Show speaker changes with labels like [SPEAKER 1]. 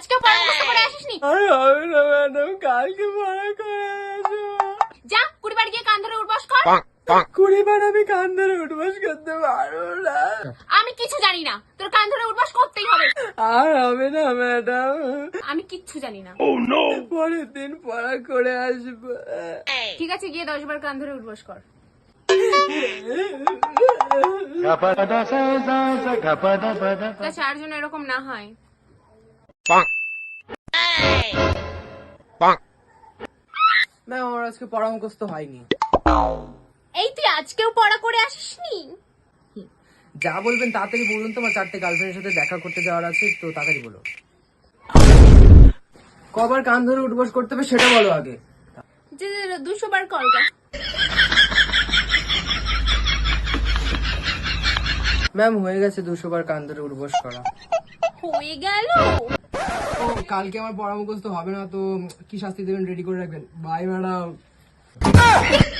[SPEAKER 1] আজকে পড়া মুখস্থ করে আসিসনি?
[SPEAKER 2] আর হবে না ম্যাডাম কালকে পড়া করে আসো
[SPEAKER 1] যা কুড়ি বাড়ি গিয়ে কান ধরে উঠবাস কর।
[SPEAKER 2] কুড়ি বার আমি কান ধরে উঠবাস করতে পারব না।
[SPEAKER 1] আমি কিছু জানি না। তোর কান ধরে উঠবাস করতেই হবে।
[SPEAKER 2] আর হবে না ম্যাডাম।
[SPEAKER 1] আমি কিচ্ছু জানি না।
[SPEAKER 2] পরের দিন পড়া করে আসব।
[SPEAKER 1] ঠিক আছে গিয়ে দশ বার কান ধরে উঠবাস কর। তা চারজন এরকম না হয়।
[SPEAKER 2] ম্যাম আমার আজকে পড়া মুখস্থ হয়নি।
[SPEAKER 1] এই তুই আজকেও পড়া করে আসিসনি?
[SPEAKER 2] যা বলবেন তাড়াতাড়ি বলুন তোমার চারটে গার্লফ্রেন্ডের সাথে দেখা করতে যাওয়ার আছে তো তাড়াতাড়ি বলো কবার কান ধরে উঠবস করতে হবে সেটা বলো আগে।
[SPEAKER 1] যে দুশো বার কর। গা।
[SPEAKER 2] ম্যাম হয়ে গেছে দুশো বার কান ধরে উঠবস করা।
[SPEAKER 1] হয়ে গেল।
[SPEAKER 2] ও কালকে আমার পড়া মুখস্থ হবে না তো কি শাস্তি দেবেন রেডি করে রাখবেন? Bye madam